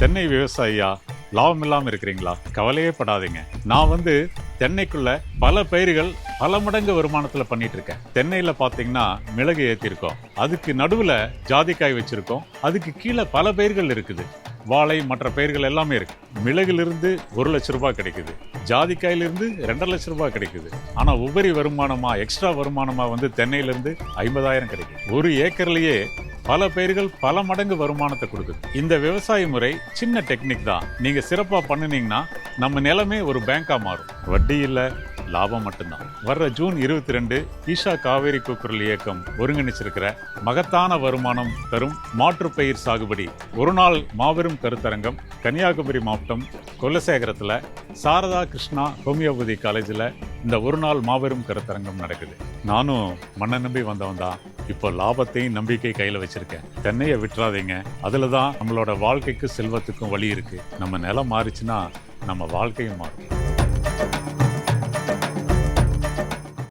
தென்னை விவசாயியா? லாபம் இல்லாமல் இருக்கிறீங்களா? கவலையே படாதீங்க. நான் வந்து தென்னைக்குள்ள பல பயிர்கள் பல மடங்கு வருமானத்தில் பண்ணிட்டு இருக்கேன் தென்னையில் பார்த்தீங்கன்னா மிளகு ஏற்றிருக்கோம் அதுக்கு நடுவில் ஜாதிக்காய் வச்சிருக்கோம். அதுக்கு கீழே பல பயிர்கள் இருக்குது. வாழை மற்ற பயிர்கள் எல்லாமே இருக்கு. மிளகுலேருந்து ஒரு லட்ச ரூபாய் கிடைக்குது. ஜாதிக்காயிலிருந்து ரெண்டரை லட்ச ரூபாய் கிடைக்குது. ஆனால் உபரி வருமானமாக எக்ஸ்ட்ரா வருமானமாக வந்து தென்னையிலேருந்து ஐம்பதாயிரம் கிடைக்குது. ஒரு ஏக்கர்லேயே பல பயிர்கள் பல மடங்கு வருமானத்தை கொடுக்குது. இந்த விவசாய முறை சின்ன டெக்னிக் தான். நீங்க சிறப்பா பண்ணுனீங்கன்னா நம்ம நிலமே ஒரு பேங்கா மாறும். வட்டி இல்ல லாபம் மட்டும்தான். வர்ற ஜூன் இருபத்தி ரெண்டு ஈஷா காவேரி கூக்குரல் இயக்கம் ஒருங்கிணைச்சிருக்கிற மகத்தான வருமானம் தரும் மாற்றுப்பயிர் சாகுபடி. ஒரு நாள் மாபெரும் கருத்தரங்கம் கன்னியாகுமரி மாவட்டம் கொல்லசேகரத்தில் சாரதா கிருஷ்ணா ஹோமியோபதி காலேஜில் இந்த ஒரு நாள் மாபெரும் கருத்தரங்கம் நடக்குது. நானும் மண்ணை நம்பி வந்தவன் தான். இப்போ லாபத்தையும் நம்பிக்கை கையில் வச்சிருக்கேன். தென்னையை விட்டுறாதீங்க அதில் தான் நம்மளோட வாழ்க்கைக்கு செல்வத்துக்கும் வழி இருக்குது நம்ம நிலம் மாறிச்சுன்னா நம்ம வாழ்க்கையும் மாறும்.